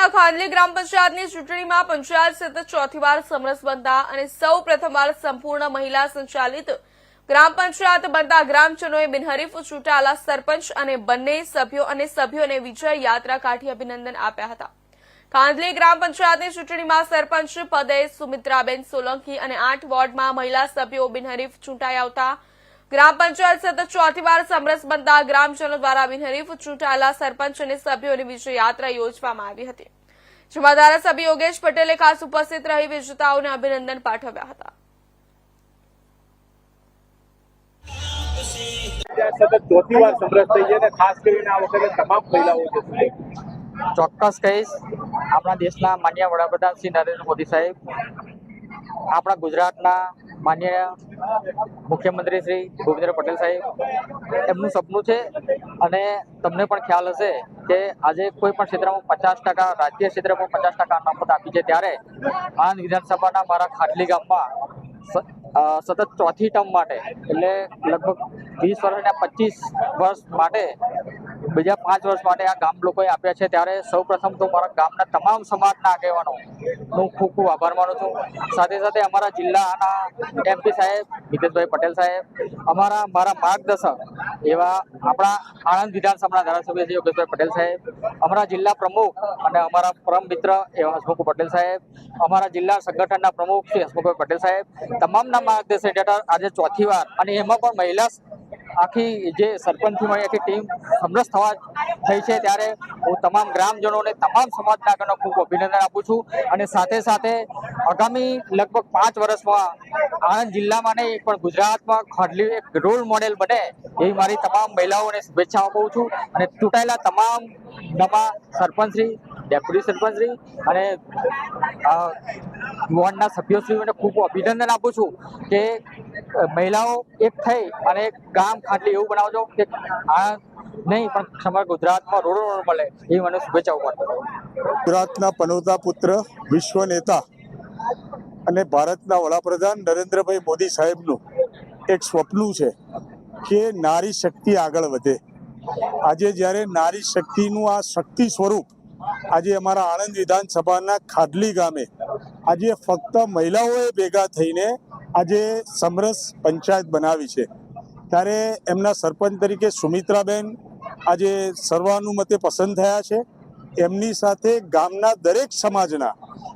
ગુજરાતના ખાંડલી ગ્રામ પંચાયતની ચૂંટણીમાં પંચાયત સતત ચોથી વાર સમરસ બનતા અને સૌ પ્રથમવાર સંપૂર્ણ મહિલા સંચાલિત ગ્રામ પંચાયત બનતા ગ્રામજનોએ બિનહરીફ ચૂંટાયેલા સરપંચ અને બંને સભ્યો અને સભ્યોને વિજય યાત્રા કાઢી અભિનંદન આપ્યા હતા. ખાંદલી ગ્રામ પંચાયતની ચૂંટણીમાં સરપંચ પદે સુમિત્રાબેન સોલંકી અને આઠ વોર્ડમાં મહિલા સભ્યો બિનહરીફ ચૂંટાઈ આવતા ગ્રામ પંચાયત સતત ચોથી વાર સમરસ બનતા ગ્રામજનો દ્વારા બિનહરીફ ચૂંટાયેલા સરપંચ અને સભ્યોની વિજય યાત્રા યોજવામાં આવી હતી. જેમાં ધારાસભ્ય યોગેશ પટેલે ખાસ ઉપસ્થિત રહી વિજેતાઓને અભિનંદન પાઠવ્યા હતા. સતત ચોથી વાર સમરસ થઈ છે અને ખાસ કરીને આ વખતે તમામ મહિલાઓ છે. ચોક્કસ કહીશ આપણા દેશના માન્ય વડાપ્રધાન શ્રી નરેન્દ્ર મોદી સાહેબ આપણા ગુજરાતના માન્ય મુખ્યમંત્રી શ્રી ભૂપેન્દ્ર પટેલ સાહેબ, એમનું સપનું છે અને તમને પણ ખ્યાલ હશે કે આજે કોઈ પણ ક્ષેત્રમાં પચાસ ટકા રાજ્ય ક્ષેત્રમાં પચાસ ટકા અનામત આપી છે ત્યારે આણંદ વિધાનસભાના મારા ખાટલી ગામમાં સતત ચોથી ટર્મ માટે, એટલે લગભગ વીસ વર્ષ અને પચીસ વર્ષ માટે બીજા પાંચ વર્ષ માટે આ ગામ લોકોએ આપ્યા છે. ત્યારે સૌ પ્રથમ તો મારા ગામના તમામ સમાજના આગેવાનો હું ખૂબ ખૂબ આભાર માનું છું. સાથે સાથે અમારા જિલ્લાના એમપી સાહેબ મિતેશભાઈ પટેલ સાહેબ, અમારા મારા માર્ગદર્શક એવા આપણા આણંદ વિધાનસભાના ધારાસભ્ય શ્રી યોગેશભાઈ પટેલ સાહેબ, અમારા જિલ્લા પ્રમુખ અને અમારા પરમ મિત્ર એવા હસમુખ પટેલ સાહેબ, અમારા જિલ્લા સંગઠનના પ્રમુખ શ્રી હસમુખભાઈ પટેલ સાહેબ, તમામના માર્ગદર્શન હેઠળ આજે ચોથી વાર અને એમાં પણ મહિલા આખી જે સરપંચથી મળી આખી ટીમ સમરસ થવા થઈ છે ત્યારે હું તમામ ગ્રામજનોને, તમામ સમાજના આગળનો ખૂબ અભિનંદન આપું છું. અને સાથે સાથે આગામી લગભગ પાંચ વર્ષમાં આણંદ જિલ્લામાં નહીં, પણ ગુજરાતમાં ખાડલી એક રોલ મોડેલ બને એવી મારી તમામ મહિલાઓને શુભેચ્છા આપું છું. અને ચૂંટાયેલા તમામ નવા સરપંચશ્રી, ડેપ્યુટી સરપંચશ્રી અને વોર્ડના સભ્યોશ્રીઓને ખૂબ અભિનંદન આપું છું કે મહિલાઓ એક થઈ અને એક ગામ ખાટલી એવું બનાવજો કે આ નહીં, પણ સમગ્ર ગુજરાતમાં રોડો રોડ મળે એ મને શુભેચ્છાઓ પાઠવું. ગુજરાતના પનોતા પુત્ર, વિશ્વ નેતા અને ભારતના વડાપ્રધાન નરેન્દ્રભાઈ મોદી સાહેબનું એક સ્વપ્નું છે કે નારી શક્તિ આગળ વધે. આજે જ્યારે નારી શક્તિનું આ શક્તિ સ્વરૂપ આજે અમારા આણંદ વિધાનસભાના ખાદલી ગામે આજે ફક્ત મહિલાઓએ ભેગા થઈને આજે સમરસ પંચાયત બનાવી છે. ત્યારે એમના સરપંચ તરીકે સુમિત્રાબેન આજે સર્વાનુમતે પસંદ થયા છે. એમની સાથે ગામના દરેક સમાજના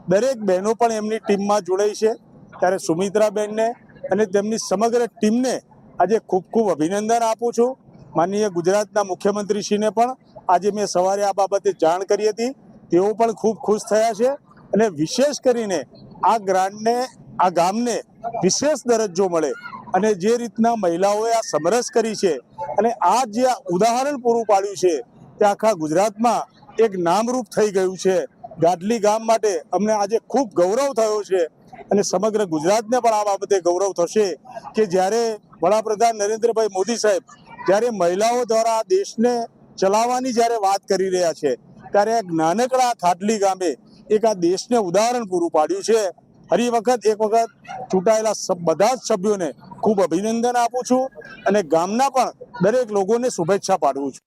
દરેક બહેનો પણ એમની ટીમમાં જોડાઈ છે. ત્યારે સુમિત્રાબેનને અને તેમની સમગ્ર ટીમને આજે ખૂબ ખૂબ અભિનંદન આપું છું. માનનીય ગુજરાતના મુખ્યમંત્રીશ્રીને પણ આજે મેં સવારે આ બાબતે જાણ કરી હતી. તેઓ પણ ખૂબ ખુશ થયા છે અને વિશેષ કરીને આ ગ્રાન્ટને આ ગામને વિશેષ દરજ્જો મળે અને જે રીતના મહિલાઓએ આ સમરસ કરી છે અને આ જે ઉદાહરણ પૂરું પાડ્યું છે તે આખા ગુજરાતમાં એક નામરૂપ થઈ ગયું છે. ગાડલી ગામ માટે અમને આજે ખૂબ ગૌરવ થયો છે અને સમગ્ર ગુજરાતને પણ આ બાબતે ગૌરવ થશે કે જ્યારે વડાપ્રધાન નરેન્દ્રભાઈ મોદી સાહેબ જ્યારે મહિલાઓ દ્વારા દેશને ચલાવવાની જ્યારે વાત કરી રહ્યા છે, ત્યારે એક નાનકડા ખાટલી ગામે એક આ દેશને ઉદાહરણ પૂરું પાડ્યું છે. ફરી વખત એક વખત ચૂંટાયેલા બધા જ સભ્યોને ખૂબ અભિનંદન આપું છું અને ગામના પણ દરેક લોકોને શુભેચ્છા પાઠવું છું.